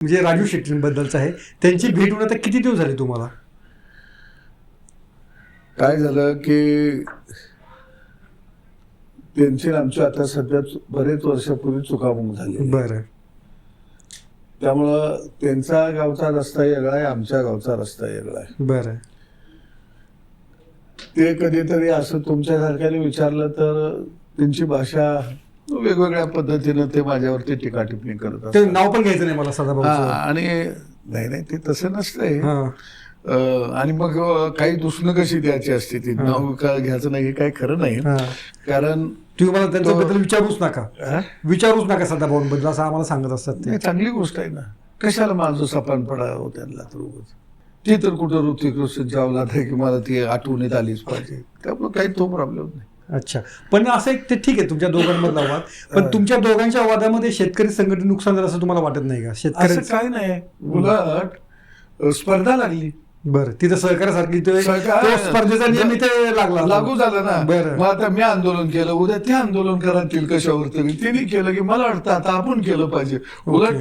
म्हणजे राजू शेट्टींबद्दलचं आहे. त्यांची भेट होऊन आता किती दिवस झाले तुम्हाला? काय झालं की त्यांची आमची आता सध्या बरेच वर्षापूर्वी चुकामुक झाली बरं. त्यामुळं त्यांचा गावचा रस्ता वेगळा आहे आमच्या गावचा रस्ता वेगळा आहे. बरं. ते कधीतरी असं तुमच्यासारख्याने विचारलं तर त्यांची भाषा वेगवेगळ्या पद्धतीनं ते माझ्यावरती टीका टिप्पणी करत ते असतात. नाव पण घ्यायचं नाही मला हा, सदाभाऊचं आणि नाही नाही ते तसं नसतंय. हा. अं, आणि मग अं, काही दुसरं कशी द्यायची असते ती? हा. नाव का घ्यायचं नाही हे काही खरं नाही. हा. कारण तुम्ही मला त्यांच्याबद्दल विचारूच नका. हा? विचारूच नका सदाभाऊंबद्दल असं आम्हाला सांगत असतात ते. नाही, चांगली गोष्ट आहे ना. कशाला माझं सपान पडावं त्यांना तर उगाच. ते तर कुठं ऋतिक अवलाद आहे की मला ती आठवणीत आलीच पाहिजे. त्यामुळे काही तो प्रॉब्लेम नाही. अच्छा. पण असं एक ते ठीक आहे तुमच्या दोघांमधला वाद. पण तुमच्या दोघांच्या वादामध्ये शेतकरी संघटन नुकसान झालं असं तुम्हाला वाटत नाही का? असं शेतकरी काय नाही. उलट स्पर्धा लागली. बरं तिथं तो तो स्पर्धेचा नियम इथे लागला लागू झालं ना. बरं. मग आता मी आंदोलन केलं उद्या ते आंदोलन करतील कशावर तरी त्यांनी केलं की मला वाटतं आता आपण केलं पाहिजे. उलट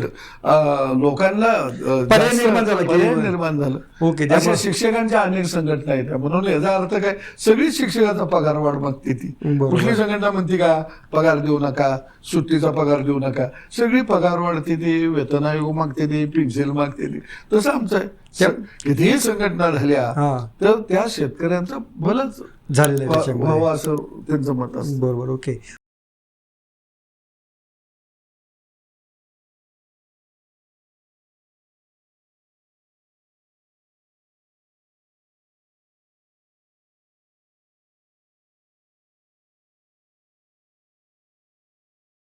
अ, लोकांना अ, पर्याय जास्त निर्माण झाला की- पर्याय निर्माण झालं. ओके, अशा त्यामुळे- शिक्षकांच्या अनेक संघटना आहेत. म्हणून याचा अर्थ काय? सगळीच शिक्षकाचा पगार वाढ मागते ती. बरोबर. कुठली संघटना म्हणते का पगार देऊ नका सुट्टीचा पगार देऊ नका. सगळी पगार वाढते ती वेतन आयोग मागते ती पेन्सिल मागते ती. तसं आमचं आहे. कितीही संघटना झाल्या तर त्या शेतकऱ्यांचं भलंच झालेलं आहे व्हावं असं त्यांचं मत असतं. बरोबर ओके.